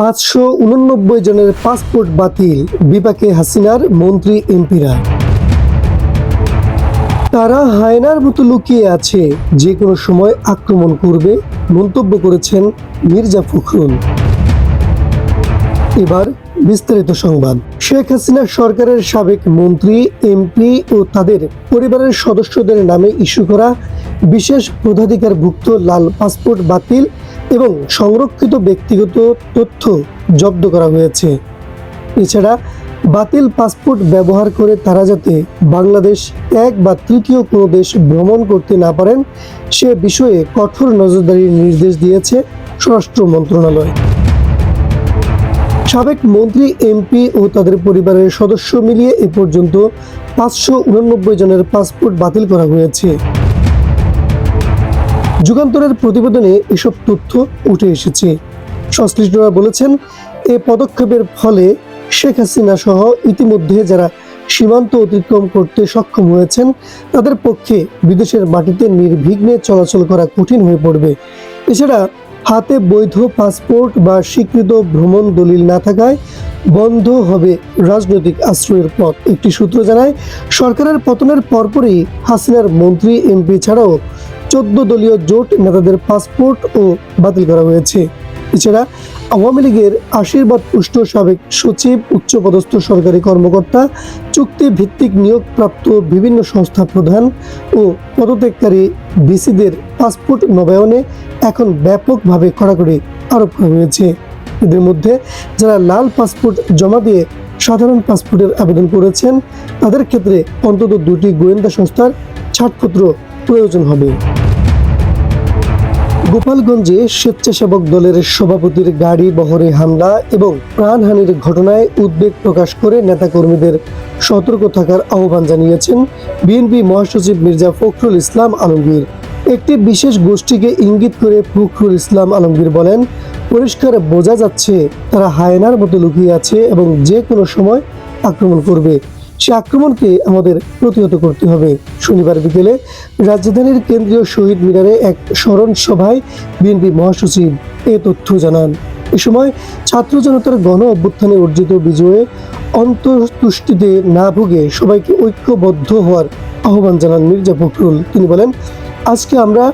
পাঁচশো উননব্বই জনের পাসপোর্ট বাতিল, বিপাকে হাসিনার মন্ত্রী এমপিরা। তারা হায়নার মতো লুকিয়ে আছে, যে কোনো সময় আক্রমণ করবে, মন্তব্য করেছেন মির্জা ফখরুল। এবার বিস্তারিত সংবাদ। শেখ হাসিনা সরকারের সাবেক মন্ত্রী, এমপি ও তাদের পরিবারের সদস্যদের নামে ইস্যু করা বিশেষ প্রধাধিকারভুক্ত লাল পাসপোর্ট বাতিল এবং সংরক্ষিত ব্যক্তিগত তথ্য জব্দ করা হয়েছে। এছাড়া বাতিল পাসপোর্ট ব্যবহার করে তারা যাতে বাংলাদেশ এক বা তৃতীয় কোনো দেশ ভ্রমণ করতে না পারেন, সে বিষয়ে কঠোর নজরদারির নির্দেশ দিয়েছে স্বরাষ্ট্র মন্ত্রণালয়। সাবেক মন্ত্রী, এমপি ও তাদের পরিবারের সদস্য মিলিয়ে এ পর্যন্ত পাঁচশো উননব্বই জনের পাসপোর্ট বাতিল করা হয়েছে। যুগান্তরের প্রতিবেদনে এসব তথ্য উঠে এসেছে। সংশ্লিষ্টরা বলেছেন, এ পদক্ষেপের ফলে শেখ হাসিনা সহ ইতিমধ্যে যারা সীমান্ত অতিক্রম করতে সক্ষম হয়েছেন, তাদের পক্ষে বিদেশের মাটিতে নির্বিঘ্নে চলাচল করা কঠিন হয়ে পড়বে। এছাড়া হাতে বৈধ পাসপোর্ট বা স্বীকৃত ভ্রমণ দলিল না থাকায় বন্ধ হবে রাজনৈতিক আশ্রয়ের পথ। একটি সূত্র জানায়, সরকারের পতনের পরপরই হাসিনার মন্ত্রী এমপি ছাড়াও চোদ্দ দলীয় জোট নেতাদের পাসপোর্ট ও বাতিল করা হয়েছে। এছাড়া আওয়ামী লীগের আশীর্বাদ পুষ্ট সাবেক সচিব, উচ্চপদস্থ সরকারি কর্মকর্তা চুক্তি ভিত্তিক নিয়োগপ্রাপ্ত বিভিন্ন সংস্থা প্রধান ও পদত্যাগকারী বিসিদের পাসপোর্ট নবায়নে এখন ব্যাপকভাবে কড়াকড়ি আরোপ করা হয়েছে। এদের মধ্যে যারা লাল পাসপোর্ট জমা দিয়ে সাধারণ পাসপোর্টের আবেদন করেছেন, তাদের ক্ষেত্রে অন্তত দুটি গোয়েন্দা সংস্থার ছাড়পত্র প্রয়োজন হবে। গোপালগঞ্জে স্বেচ্ছাসেবক দলের সভাপতির গাড়ি বহরে হামলা এবং প্রাণহানির ঘটনায় উদ্বেগ প্রকাশ করে নেতাকর্মীদের সতর্ক থাকার আহ্বান জানিয়েছেন বিএনপি মহাসচিব মির্জা ফখরুল ইসলাম আলমগীর। একটি বিশেষ গোষ্ঠীকে ইঙ্গিত করে ফখরুল ইসলাম আলমগীর বলেন, পরিষ্কার বোঝা যাচ্ছে তারা হায়নার মতো লুকিয়ে আছে এবং যে কোনো সময় আক্রমণ করবে। সে আক্রমণকে আমাদের প্রতিহত করতে হবে। শনিবার বিকেলে রাজধানীর কেন্দ্রীয় শহীদ মিনারে এক স্মরণ সভায় বিএনপি মহাসচিব এ তথ্য জানান। এ সময় ছাত্র জনতার গণ অভ্যুত্থানে অর্জিত বিজয়ে অন্তর্তুষ্টিতে না ভুগে সবাইকে ঐক্যবদ্ধ হওয়ার আহ্বান জানান মির্জা ফখরুল। তিনি বলেন, আজকে আমরা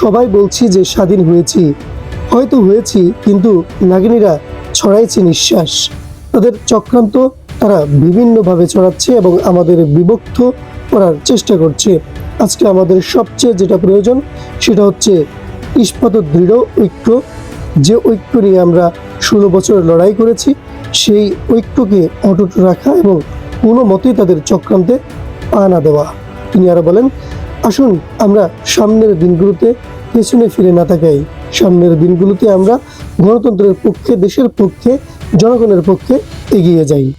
সবাই বলছি যে স্বাধীন হয়েছি। হয়তো হয়েছি, কিন্তু নাগিনীরা ছড়াইছে নিঃশ্বাস। তাদের চক্রান্ত তারা বিভিন্নভাবে ছড়াচ্ছে এবং আমাদের বিভক্ত করার চেষ্টা করছে। আজকে আমাদের সবচেয়ে যেটা প্রয়োজন, সেটা হচ্ছে ইস্পাত দৃঢ় ঐক্য। যে ঐক্য নিয়ে আমরা ষোলো বছর লড়াই করেছি, সেই ঐক্যকে অটুট রাখা এবং কোনো মতেই তাদের চক্রান্তে পা না দেওয়া। তিনি আরও বলেন, আসুন, আমরা সামনের দিনগুলোতে পেছনে ফিরে না তাকাই। সামনের দিনগুলোতে আমরা গণতন্ত্রের পক্ষে, দেশের পক্ষে, জনগণের পক্ষে এগিয়ে যাই।